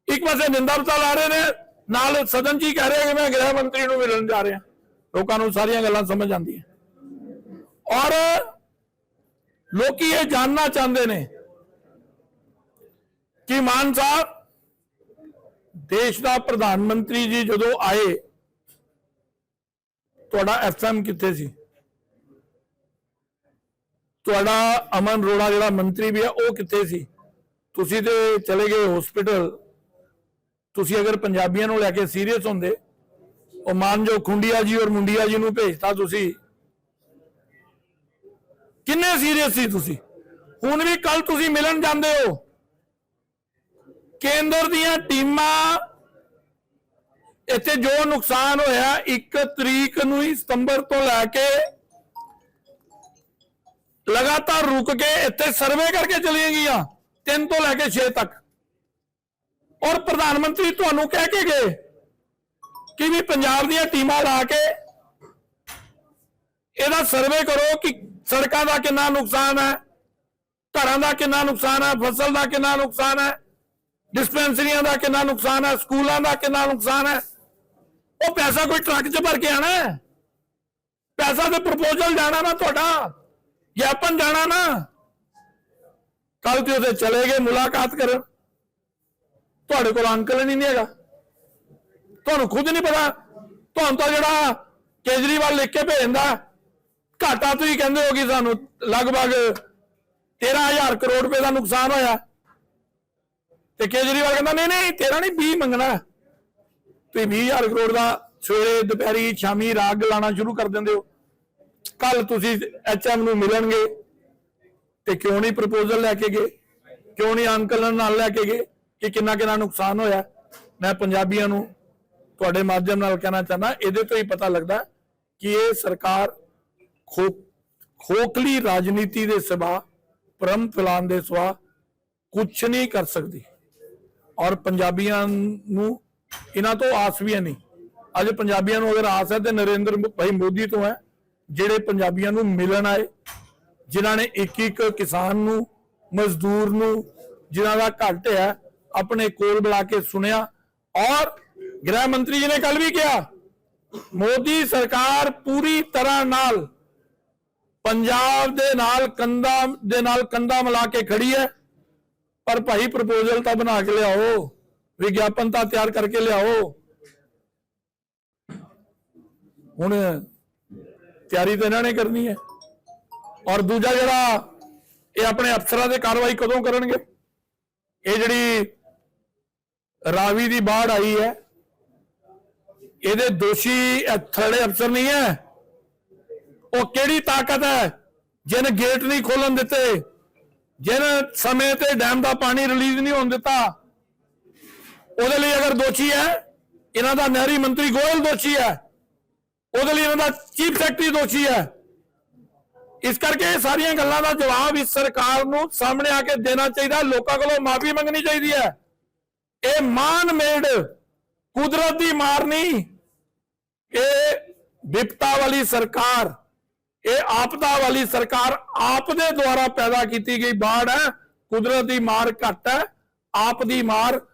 ਇੱਕ ਪਾਸੇ ਨਿੰਦਾ ਪਤਾ ਲਾ ਰਹੇ ਨੇ ਨਾਲ ਸਦਨ ਜੀ ਕਹਿ ਰਹੇ ਕਿ ਮੈਂ ਗ੍ਰਹਿ ਮੰਤਰੀ ਨੂੰ ਮਿਲਣ ਜਾ ਰਿਹਾ ਲੋਕਾਂ ਨੂੰ ਸਾਰੀਆਂ ਗੱਲਾਂ ਸਮਝ ਆਉਂਦੀਆਂ ਔਰ ਲੋਕੀ ਇਹ ਜਾਨਣਾ ਚਾਹੁੰਦੇ ਨੇ ਕਿ ਮਾਨ ਸਾਹਿਬ ਦੇਸ਼ ਦਾ ਪ੍ਰਧਾਨ ਮੰਤਰੀ ਜੀ ਜਦੋਂ ਆਏ ਤੁਹਾਡਾ ਐਫਐਮ ਕਿੱਥੇ ਸੀ ਤੁਹਾਡਾ ਅਮਨ ਰੋੜਾ ਜਿਹੜਾ ਮੰਤਰੀ ਵੀ ਆ, ਉਹ ਕਿੱਥੇ ਸੀ? ਤੁਸੀਂ ਤੇ ਚਲੇ ਗਏ ਹਸਪੀਟਲ ਤੁਸੀਂ ਅਗਰ ਪੰਜਾਬੀਆਂ ਨੂੰ ਲੈ ਕੇ ਸੀਰੀਅਸ ਹੁੰਦੇ, ਉਹ ਮਾਨਜੋ ਖੁੰਡੀਆ ਜੀ ਔਰ ਮੁੰਡੀਆ ਜੀ ਨੂੰ ਭੇਜਤਾ ਤੁਸੀਂ। ਕਿੰਨੇ ਸੀਰੀਅਸ ਸੀ ਤੁਸੀਂ? ਹੁਣ ਵੀ ਕੱਲ ਤੁਸੀਂ ਮਿਲਣ ਜਾਂਦੇ ਹੋ। ਕੇਂਦਰ ਦੀਆਂ ਟੀਮਾਂ, ਇੱਥੇ ਜੋ ਨੁਕਸਾਨ ਹੋਇਆ 1 ਤਰੀਕ ਨੂੰ ਹੀ ਸਤੰਬਰ ਤੋਂ ਲੈ ਕੇ ਲਗਾਤਾਰ ਰੁਕ ਕੇ ਇੱਥੇ ਸਰਵੇ ਕਰਕੇ ਚਲੀਆਂ ਗਈਆਂ 3 ਤੋਂ ਲੈ ਕੇ 6 ਤੱਕ। ਔਰ ਪ੍ਰਧਾਨ ਮੰਤਰੀ ਤੁਹਾਨੂੰ ਕਹਿ ਕੇ ਗਏ ਕਿ ਵੀ ਪੰਜਾਬ ਦੀਆਂ ਟੀਮਾਂ ਲਾ ਕੇ ਇਹਦਾ ਸਰਵੇ ਕਰੋ ਕਿ ਸੜਕਾਂ ਦਾ ਕਿੰਨਾ ਨੁਕਸਾਨ ਹੈ, ਘਰਾਂ ਦਾ ਕਿੰਨਾ ਨੁਕਸਾਨ ਹੈ, ਫਸਲ ਦਾ ਕਿੰਨਾ ਨੁਕਸਾਨ ਹੈ ਡਿਸਪੈਂਸਰੀਆਂ ਦਾ ਕਿੰਨਾ ਨੁਕਸਾਨ ਹੈ, ਸਕੂਲਾਂ ਦਾ ਕਿੰਨਾ ਨੁਕਸਾਨ ਹੈ। ਉਹ ਪੈਸਾ ਕੋਈ ਟਰੱਕ 'ਚ ਭਰ ਕੇ ਆਣਾ ਹੈ? ਪੈਸਾ ਤੇ ਪ੍ਰਪੋਜ਼ਲ ਜਾਣਾ ਨਾ ਤੁਹਾਡਾ। ਗਿਆਪਨ ਜਾਣਾ ਨਾ ਕੱਲ ਤੇ ਉਹਦੇ ਚਲੇ ਗਏ ਮੁਲਾਕਾਤ ਕਰਨ। ਤੁਹਾਡੇ ਕੋਲ ਅੰਕਲ ਹੀ ਨਹੀਂ ਹੈਗਾ। ਤੁਹਾਨੂੰ ਖੁਦ ਨਹੀਂ ਪਤਾ। ਤੁਹਾਨੂੰ ਤਾਂ ਜਿਹੜਾ ਕੇਜਰੀਵਾਲ ਲਿਖ ਕੇ ਭੇਜਦਾ, ਘਾਟਾ ਤੁਸੀਂ ਕਹਿੰਦੇ ਹੋ ਕਿ ਸਾਨੂੰ ਲਗਭਗ 13000 ਕਰੋੜ ਰੁਪਏ ਦਾ ਨੁਕਸਾਨ ਹੋਇਆ। ਤੇ ਕੇਜਰੀਵਾਲ ਕਹਿੰਦਾ, ਨਹੀਂ ਨਹੀਂ, ਤੇਰਾ ਨਹੀਂ 20 ਮੰਗਣਾ ਤੁਸੀਂ 20000 ਕਰੋੜ ਦਾ ਸਵੇਰੇ, ਦੁਪਹਿਰੀ, ਸ਼ਾਮੀ ਰਾਗ ਲਾਣਾ ਸ਼ੁਰੂ ਕਰ ਦਿੰਦੇ ਹੋ। ਕੱਲ ਤੁਸੀਂ ਐਚਐਮ ਨੂੰ ਮਿਲਣਗੇ ਤੇ ਕਿਉਂ ਨਹੀਂ ਪ੍ਰਪੋਜ਼ਲ ਲੈ ਕੇ ਗਏ? ਕਿਉਂ ਨਹੀਂ ਅੰਕਲ ਨਾਲ ਲੈ ਕੇ ਗਏ ਕਿ ਕਿੰਨਾ ਕਿੰਨਾ ਨੁਕਸਾਨ ਹੋਇਆ? ਮੈਂ ਪੰਜਾਬੀਆਂ ਨੂੰ ਤੁਹਾਡੇ ਮਾਧਿਅਮ ਨਾਲ ਕਹਿਣਾ ਚਾਹੁੰਦਾ, ਇਹਦੇ ਤੋਂ ਹੀ ਪਤਾ ਲੱਗਦਾ ਕਿ ਇਹ ਸਰਕਾਰ ਖੋ, ਖੋਖਲੀ ਰਾਜਨੀਤੀ ਦੇ ਸਿਵਾ ਪਰਮ ਫੈਲਾਉਣ ਦੇ ਸਿਵਾ ਕੁਝ ਨਹੀਂ ਕਰ ਸਕਦੀ। ਔਰ ਪੰਜਾਬੀਆਂ ਨੂੰ ਇਹਨਾਂ ਤੋਂ ਆਸ ਵੀ ਹੈ ਨਹੀਂ। ਅੱਜ ਪੰਜਾਬੀਆਂ ਨੂੰ ਅਗਰ ਆਸ ਹੈ ਤੇ ਨਰਿੰਦਰ ਭਾਈ ਮੋਦੀ ਤੋਂ ਹੈ ਜਿਹੜੇ ਪੰਜਾਬੀਆਂ ਨੂੰ ਮਿਲਣ ਆਏ, ਜਿਨ੍ਹਾਂ ਨੇ ਇੱਕ ਇੱਕ ਕਿਸਾਨ ਨੂੰ, ਮਜ਼ਦੂਰ ਨੂੰ, ਜਿਨ੍ਹਾਂ ਦਾ ਘੱਟ ਹੈ ਆਪਣੇ ਕੋਲ ਬੁਲਾ ਕੇ ਸੁਣਿਆ ਔਰ ਗ੍ਰਹਿ ਮੰਤਰੀ ਜੀ ਨੇ ਕੱਲ ਵੀ ਕਿਹਾ, ਮੋਦੀ ਸਰਕਾਰ ਪੂਰੀ ਤਰ੍ਹਾਂ ਨਾਲ ਪੰਜਾਬ ਦੇ ਨਾਲ ਕੰਧਾਂ ਦੇ ਨਾਲ ਕੰਧਾਂ ਮਿਲਾ ਕੇ ਖੜੀ ਹੈ, ਪਰ ਭਾਈ ਪ੍ਰਪੋਜ਼ਲ ਤਾਂ ਬਣਾ ਕੇ ਲਿਆਓ, ਵਿਗਿਆਪਨ ਤਾਂ ਤਿਆਰ ਕਰਕੇ ਲਿਆਓ। ਹੁਣ ਤਿਆਰੀ ਤਾਂ ਇਹਨਾਂ ਨੇ ਕਰਨੀ ਹੈ। ਔਰ ਦੂਜਾ ਜਿਹੜਾ ਇਹ ਆਪਣੇ ਅਫਸਰਾਂ ਦੇ ਕਾਰਵਾਈ ਕਦੋਂ ਕਰਨਗੇ? ਇਹ ਜਿਹੜੀ ਰਾਵੀ ਦੀ ਬਾੜ ਆਈ ਹੈ, ਇਹਦੇ ਦੋਸ਼ੀ ਥੜੇ ਅਫਸਰ ਨਹੀਂ ਹੈ। ਉਹ ਕਿਹੜੀ ਤਾਕਤ ਹੈ? ਜਿਨ ਗੇਟ ਨਹੀਂ ਖੋਲਣ ਦਿੱਤੇ ਜਿਨ ਸਮੇਂ ਤੇ ਡੈਮ ਦਾ ਪਾਣੀ ਰਿਲੀਜ਼ ਨਹੀਂ ਹੋਣ ਦਿੱਤਾ। ਉਹਦੇ ਲਈ ਅਗਰ ਦੋਸ਼ੀ ਹੈ, ਇਹਨਾਂ ਦਾ ਨਹਿਰੀ ਮੰਤਰੀ ਗੋਇਲ ਦੋਸ਼ੀ ਹੈ। ਉਹਦੇ ਲਈ ਇਹਨਾਂ ਦਾ ਚੀਫ ਸੈਕਟਰੀ ਦੋਸ਼ੀ ਹੈ। ਇਸ ਕਰਕੇ ਇਹ ਸਾਰੀਆਂ ਗੱਲਾਂ ਦਾ ਜਵਾਬ ਇਸ ਸਰਕਾਰ ਨੂੰ ਸਾਹਮਣੇ ਆ ਕੇ ਦੇਣਾ ਚਾਹੀਦਾ। ਲੋਕਾਂ ਕੋਲੋਂ ਮਾਫੀ ਮੰਗਣੀ ਚਾਹੀਦੀ ਹੈ। ਇਹ ਮਾਨ ਮੇਡ ਕੁਦਰਤ ਦੀ ਮਾਰ ਨਹੀਂ। ਇਹ ਵਿਪਤਾ ਵਾਲੀ ਸਰਕਾਰ, ਇਹ ਆਪਦਾ ਵਾਲੀ ਸਰਕਾਰ ਆਪ ਦੇ ਦੁਆਰਾ ਪੈਦਾ ਕੀਤੀ ਗਈ ਬਾੜ ਹੈ। ਕੁਦਰਤ ਦੀ ਮਾਰ ਘੱਟ ਹੈ। ਆਪ ਦੀ ਮਾਰ